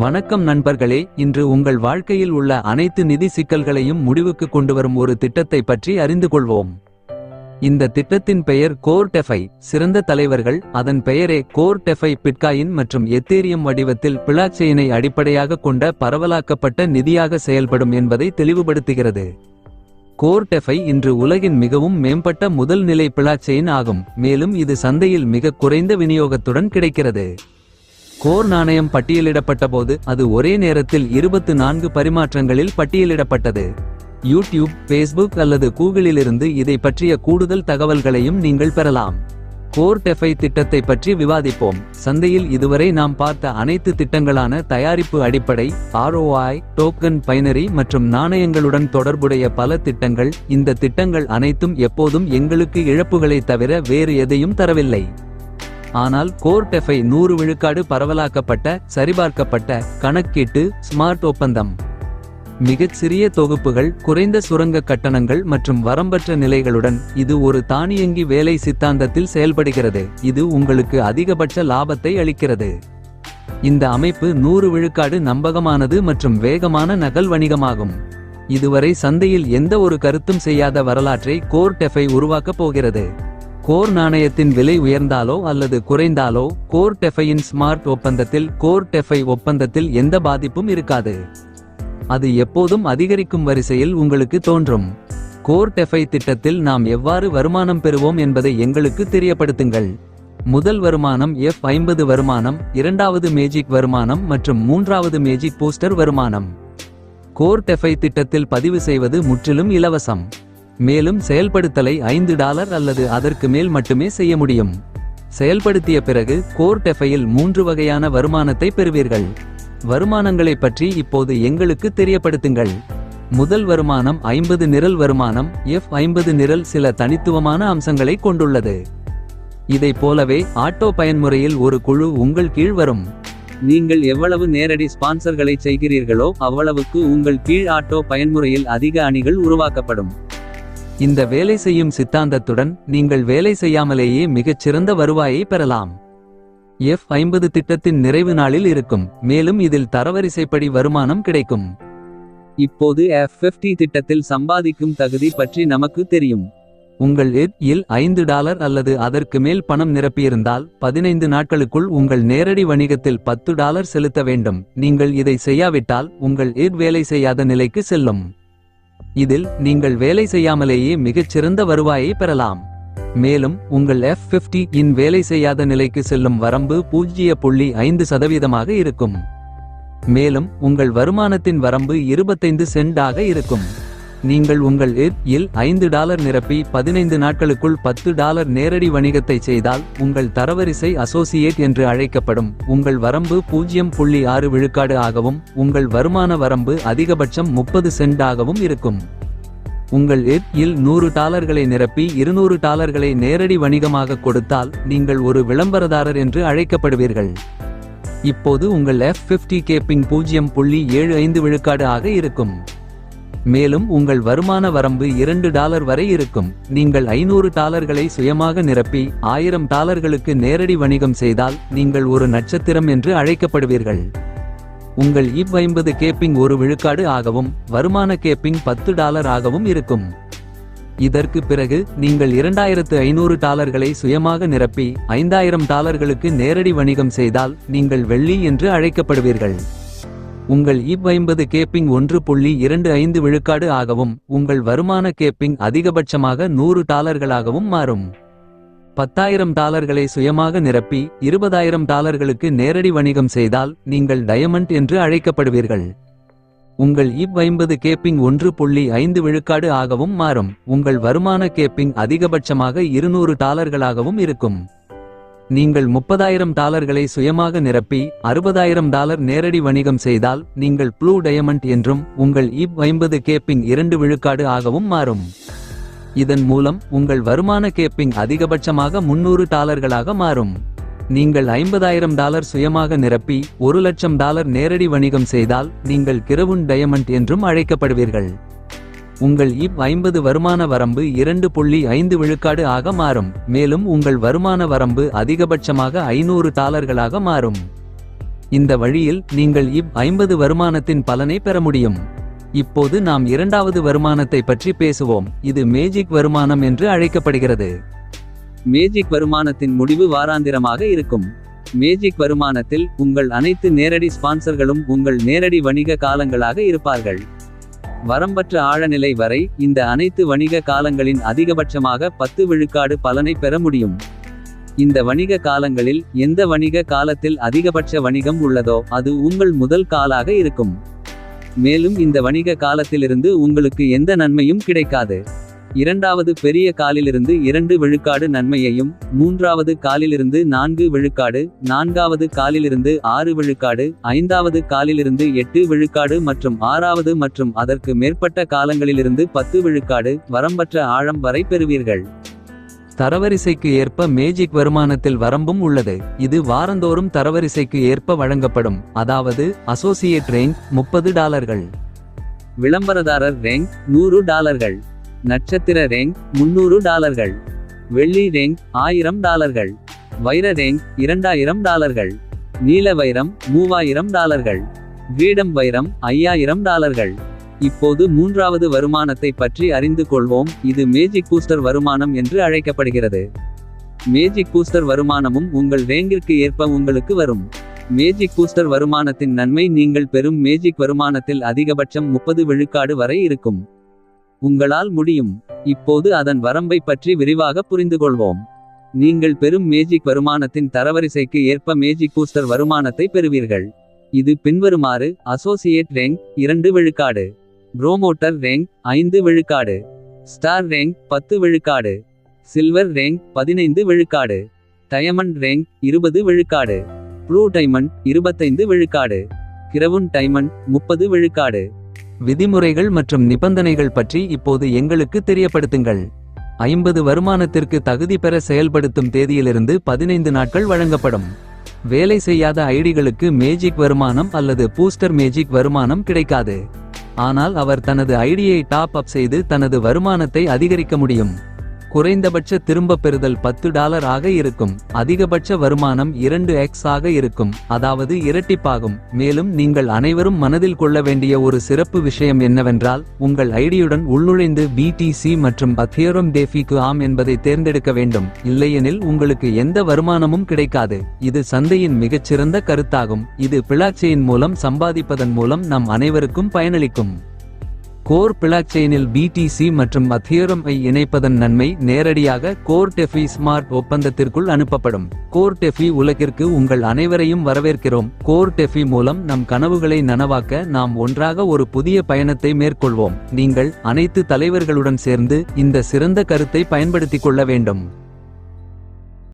வணக்கம் நண்பர்களே இன்று உங்கள் வாழ்க்கையில் உள்ள அனைத்து நிதி சிக்கல்களையும் முடிவுக்கு கொண்டுவரும் ஒரு திட்டத்தை பற்றி அறிந்து கொள்வோம். இந்த திட்டத்தின் பெயர் கோர் டெஃபை சிறந்த தலைவர்கள் அதன் பெயரே கோர் டெஃபை பிட்காயின் மற்றும் எத்தேரியம் வடிவத்தில் பிளாச்செயினை அடிப்படையாக கொண்ட பரவலாக்கப்பட்ட நிதியாக செயல்படும் என்பதை தெளிவுபடுத்துகிறது. கோர் டெஃபை இன்று உலகின் மிகவும் மேம்பட்ட முதல் நிலை பிளாச்செயின் ஆகும் மேலும் இது சந்தையில் மிக குறைந்த விநியோகத்துடன் கிடைக்கிறது. கோர் நாணயம் பட்டியலிடப்பட்டபோது அது ஒரே நேரத்தில் இருபத்து நான்கு பரிமாற்றங்களில் பட்டியலிடப்பட்டது. யூடியூப் ஃபேஸ்புக் அல்லது கூகுளிலிருந்து இதை பற்றிய கூடுதல் தகவல்களையும் நீங்கள் பெறலாம். கோர் டெஃபை திட்டத்தை பற்றி விவாதிப்போம். சந்தையில் இதுவரை நாம் பார்த்த அனைத்து திட்டங்களான தயாரிப்பு அடிப்படை ஆர்ஓஐ டோக்கன் பைனரி மற்றும் நாணயங்களுடன் தொடர்புடைய பல திட்டங்கள். இந்த திட்டங்கள் அனைத்தும் எப்போதும் எங்களுக்கு இழப்புகளை தவிர வேறு எதையும் தரவில்லை. ஆனால் கோர் டெஃபை நூறு விழுக்காடு பரவலாக்கப்பட்ட சரிபார்க்கப்பட்ட கணக்கீட்டு ஸ்மார்ட் ஒப்பந்தம். மிகச் சிறிய தொகுப்புகள் குறைந்த சுரங்க கட்டணங்கள் மற்றும் வரம்பற்ற நிலைகளுடன் இது ஒரு தானியங்கி வேலை சித்தாந்தத்தில் செயல்படுகிறது. இது உங்களுக்கு அதிகபட்ச லாபத்தை அளிக்கிறது. இந்த அமைப்பு நூறு விழுக்காடு நம்பகமானது மற்றும் வேகமான நகல் வணிகமாகும். இதுவரை சந்தையில் எந்த ஒரு கருத்தும் செய்யாத வரலாற்றை கோர் டெஃபை உருவாக்கப் போகிறது. கோர் நாணயத்தின் விலை உயர்ந்தாலோ அல்லது குறைந்தாலோ கோர் டெஃபையின் ஸ்மார்ட் ஒப்பந்தத்தில் கோர் டெஃபை ஒப்பந்தத்தில் எந்த பாதிப்பும் இருக்காது. அது எப்போதும் அதிகரிக்கும் வரிசையில் உங்களுக்கு தோன்றும். கோர் டெஃபை திட்டத்தில் நாம் எவ்வாறு வருமானம் பெறுவோம் என்பதை எங்களுக்கு தெரியப்படுத்துங்கள். முதல் வருமானம் எஃப் ஐம்பது வருமானம் இரண்டாவது மேஜிக் வருமானம் மற்றும் மூன்றாவது மேஜிக் போஸ்டர் வருமானம். கோர் டெஃபை திட்டத்தில் பதிவு செய்வது முற்றிலும் இலவசம். மேலும் செயல்படுத்தலை ஐந்து டாலர் அல்லது அதற்கு மேல் மட்டுமே செய்ய முடியும். செயல்படுத்திய பிறகு கோர் டெஃபையில் மூன்று வகையான வருமானத்தை பெறுவீர்கள். வருமானங்களை பற்றி இப்போது எங்களுக்கு தெரியப்படுத்துங்கள். முதல் வருமானம் ஐம்பது நிரல் வருமானம் எஃப் ஐம்பது நிரல் சில தனித்துவமான அம்சங்களை கொண்டுள்ளது. இதைப் போலவே ஆட்டோ பயன்முறையில் ஒரு குழு உங்கள் கீழ் வரும். நீங்கள் எவ்வளவு நேரடி ஸ்பான்சர்களை செய்கிறீர்களோ அவ்வளவுக்கு உங்கள் கீழ் ஆட்டோ பயன்முறையில் அதிக அணிகள் உருவாக்கப்படும். இந்த வேலை செய்யும் சித்தாந்தத்துடன் நீங்கள் வேலை செய்யாமலேயே மிகச் சிறந்த வருவாயை பெறலாம். எஃப் ஐம்பது திட்டத்தின் நிறைவு நாளில் இருக்கும். மேலும் இதில் தரவரிசைப்படி வருமானம் கிடைக்கும். இப்போது எஃப் திட்டத்தில் சம்பாதிக்கும் தகுதி பற்றி நமக்கு தெரியும். உங்கள் எட் இல் ஐந்து டாலர் அல்லது அதற்கு மேல் பணம் நிரப்பியிருந்தால் பதினைந்து நாட்களுக்குள் உங்கள் நேரடி வணிகத்தில் பத்து டாலர் செலுத்த வேண்டும். நீங்கள் இதை செய்யாவிட்டால் உங்கள் எட் வேலை செய்யாத நிலைக்கு செல்லும். இதில் நீங்கள் வேலை செய்யாமலேயே மிகச்சிறந்த வருவாயை பெறலாம். மேலும் உங்கள் எஃப் பிப்டி இன் வேலை செய்யாத நிலைக்கு செல்லும் வரம்பு பூஜ்ஜிய புள்ளி ஐந்து சதவீதமாக இருக்கும். மேலும் உங்கள் வருமானத்தின் வரம்பு இருபத்தைந்து சென்ட் ஆக இருக்கும். நீங்கள் உங்கள் எட் இல் ஐந்து டாலர் நிரப்பி பதினைந்து நாட்களுக்குள் பத்து டாலர் நேரடி வணிகத்தை செய்தால் உங்கள் தரவரிசை அசோசியேட் என்று அழைக்கப்படும். உங்கள் வரம்பு பூஜ்ஜியம் புள்ளி ஆறு விழுக்காடு ஆகவும் உங்கள் வருமான வரம்பு அதிகபட்சம் முப்பது சென்ட் ஆகவும் இருக்கும். உங்கள் எட் இல் நூறு டாலர்களை நிரப்பி இருநூறு டாலர்களை நேரடி வணிகமாக கொடுத்தால் நீங்கள் ஒரு விளம்பரதாரர் என்று அழைக்கப்படுவீர்கள். இப்போது உங்கள் எஃப் பிப்டி கேப்பிங் பூஜ்ஜியம் புள்ளி ஏழு ஐந்து விழுக்காடு ஆக இருக்கும். மேலும் உங்கள் வருமான வரம்பு இரண்டு டாலர் வரை இருக்கும். நீங்கள் ஐநூறு டாலர்களை சுயமாக நிரப்பி ஆயிரம் டாலர்களுக்கு நேரடி வணிகம் செய்தால் நீங்கள் ஒரு நட்சத்திரம் என்று அழைக்கப்படுவீர்கள். உங்கள் இவ் ஐம்பது கேப்பிங் ஒரு விழுக்காடு ஆகவும் வருமான கேப்பிங் பத்து டாலர் ஆகவும் இருக்கும். இதற்கு பிறகு நீங்கள் இரண்டாயிரத்து ஐநூறு டாலர்களை சுயமாக நிரப்பி ஐந்தாயிரம் டாலர்களுக்கு நேரடி வணிகம் செய்தால் நீங்கள் வெள்ளி என்று அழைக்கப்படுவீர்கள். உங்கள் இப் ஐம்பது கேப்பிங் ஒன்று புள்ளி இரண்டு ஐந்து விழுக்காடு ஆகவும் உங்கள் வருமான கேப்பிங் அதிகபட்சமாக நூறு டாலர்களாகவும் மாறும். பத்தாயிரம் டாலர்களை சுயமாக நிரப்பி இருபதாயிரம் டாலர்களுக்கு நேரடி வணிகம் செய்தால் நீங்கள் டயமண்ட் என்று அழைக்கப்படுவீர்கள். உங்கள் இப் ஐம்பது கேப்பிங் ஒன்று புள்ளி ஐந்து விழுக்காடு ஆகவும் மாறும். உங்கள் வருமான கேப்பிங் அதிகபட்சமாக இருநூறு டாலர்களாகவும் இருக்கும். நீங்கள் முப்பதாயிரம் டாலர்களை சுயமாக நிரப்பி அறுபதாயிரம் டாலர் நேரடி வணிகம் செய்தால் நீங்கள் ப்ளூ டயமண்ட் என்றும் உங்கள் இப் ஐம்பது கேப்பிங் இரண்டு விழுக்காடு ஆகவும் மாறும். இதன் மூலம் உங்கள் வருமான கேப்பிங் அதிகபட்சமாக முன்னூறு டாலர்களாக மாறும். நீங்கள் ஐம்பதாயிரம் டாலர் சுயமாக நிரப்பி ஒரு லட்சம் டாலர் நேரடி வணிகம் செய்தால் நீங்கள் கிரவுன் டயமண்ட் என்றும் அழைக்கப்படுவீர்கள். உங்கள் இப் ஐம்பது வருமான வரம்பு இரண்டு புள்ளி ஐந்து விழுக்காடு ஆக மாறும். மேலும் உங்கள் வருமான வரம்பு அதிகபட்சமாக ஐநூறு டாலர்களாக மாறும். இந்த வழியில் நீங்கள் இப் ஐம்பது வருமானத்தின் பலனை பெற முடியும். இப்போது நாம் இரண்டாவது வருமானத்தை பற்றி பேசுவோம். இது மேஜிக் வருமானம் என்று அழைக்கப்படுகிறது. மேஜிக் வருமானத்தின் முடிவு வாராந்திரமாக இருக்கும். மேஜிக் வருமானத்தில் உங்கள் அனைத்து நேரடி ஸ்பான்சர்களும் உங்கள் நேரடி வணிக காலங்களாக இருப்பார்கள். வரம்பற்ற ஆழநிலை வரை இந்த அனைத்து வணிக காலங்களின் அதிகபட்சமாக பத்து விழுக்காடு பலனை பெற முடியும். இந்த வணிக காலங்களில் எந்த வணிக காலத்தில் அதிகபட்ச வணிகம் உள்ளதோ அது உங்கள் முதல் காலாக இருக்கும். மேலும் இந்த வணிக காலத்திலிருந்து உங்களுக்கு எந்த நன்மையும் கிடைக்காது. இரண்டாவது பெரிய காலிலிருந்து இரண்டு விழுக்காடு நன்மையையும் மூன்றாவது காலிலிருந்து நான்கு விழுக்காடு நான்காவது காலிலிருந்து ஆறு விழுக்காடு ஐந்தாவது காலிலிருந்து எட்டு விழுக்காடு மற்றும் ஆறாவது மற்றும் அதற்கு மேற்பட்ட காலங்களிலிருந்து பத்து விழுக்காடு வரம்பற்ற ஆழம் வரை பெறுவீர்கள். தரவரிசைக்கு ஏற்ப மேஜிக் வருமானத்தில் வரம்பும் உள்ளது. இது வாரந்தோறும் தரவரிசைக்கு ஏற்ப வழங்கப்படும். அதாவது அசோசியேட் ரேங்க் முப்பது டாலர்கள். விளம்பரதாரர் ரேங்க் நூறு டாலர்கள். நட்சத்திர ரேங்க் முன்னூறு டாலர்கள். வெள்ளி ரேங்க் ஆயிரம் டாலர்கள். வைர ரேங்க் இரண்டாயிரம் டாலர்கள். நீல வைரம் மூவாயிரம் டாலர்கள். கிரீடம் வைரம் ஐயாயிரம் டாலர்கள். இப்போது மூன்றாவது வருமானத்தை பற்றி அறிந்து கொள்வோம். இது மேஜிக் பூஸ்டர் வருமானம் என்று அழைக்கப்படுகிறது. மேஜிக் பூஸ்டர் வருமானமும் உங்கள் ரேங்கிற்கு ஏற்ப உங்களுக்கு வரும். மேஜிக் பூஸ்டர் வருமானத்தின் நன்மை நீங்கள் பெறும் மேஜிக் வருமானத்தில் அதிகபட்சம் முப்பது விழுக்காடு வரை இருக்கும். உங்களால் முடியும். இப்போது அதன் வரம்பை பற்றி விரிவாக புரிந்துகொள்வோம். நீங்கள் பெறும் மேஜிக் வருமானத்தின் தரவரிசைக்கு ஏற்ப மேஜிக் பூஸ்டர் வருமானத்தை பெறுவீர்கள். இது பின்வருமாறு அசோசியேட் ரேங்க் இரண்டு விழுக்காடு. புரோமோட்டர் ரேங்க் ஐந்து விழுக்காடு. ஸ்டார் ரேங்க் பத்து விழுக்காடு. சில்வர் ரேங்க் பதினைந்து விழுக்காடு. டயமண்ட் ரேங்க் இருபது விழுக்காடு. ப்ளூ டைமண்ட் இருபத்தைந்து விழுக்காடு. கிரவுன் டைமண்ட் முப்பது விழுக்காடு. விதிமுறைகள் மற்றும் நிபந்தனைகள் பற்றி இப்போது எங்களுக்கு தெரியப்படுத்துங்கள். ஐம்பது வருமானத்திற்கு தகுதி பெற செயல்படுத்தும் தேதியிலிருந்து பதினைந்து நாட்கள் வழங்கப்படும். வேலை செய்யாத ஐடிகளுக்கு மேஜிக் வருமானம் அல்லது பூஸ்டர் மேஜிக் வருமானம் கிடைக்காது. ஆனால் அவர் தனது ஐடியை டாப் அப் செய்து தனது வருமானத்தை அதிகரிக்க முடியும். குறைந்தபட்ச திரும்பப் பெறுதல் பத்து டாலர் ஆக இருக்கும். அதிகபட்ச வருமானம் இரண்டு எக்ஸ் ஆக இருக்கும். அதாவது இரட்டிப்பாகும். மேலும் நீங்கள் அனைவரும் மனதில் கொள்ள வேண்டிய ஒரு சிறப்பு விஷயம் என்னவென்றால் உங்கள் ஐடியுடன் உள்நுழைந்து பிடிசி மற்றும் அத்தியோரம் டேஃபிக்கு ஆம் என்பதை தேர்ந்தெடுக்க வேண்டும். இல்லையெனில் உங்களுக்கு எந்த வருமானமும் கிடைக்காது. இது சந்தையின் மிகச்சிறந்த கருத்தாகும். இது பிளாக்செயின் மூலம் சம்பாதிப்பதன் மூலம் நம் அனைவருக்கும் பயனளிக்கும். கோர் பிளாக்செயினில் பிடிசி மற்றும் அத்தியரம் ஐ இணைப்பதன் நன்மை நேரடியாக கோர் டெஃபி ஸ்மார்ட் ஒப்பந்தத்திற்குள் அனுப்பப்படும். கோர் டெஃபி உலகிற்கு உங்கள் அனைவரையும் வரவேற்கிறோம். கோர் டெஃபி மூலம் நம் கனவுகளை நனவாக்க நாம் ஒன்றாக ஒரு புதிய பயணத்தை மேற்கொள்வோம். நீங்கள் அனைத்து தலைவர்களுடன் சேர்ந்து இந்த சிறந்த கருத்தை பயன்படுத்திக் கொள்ள வேண்டும்.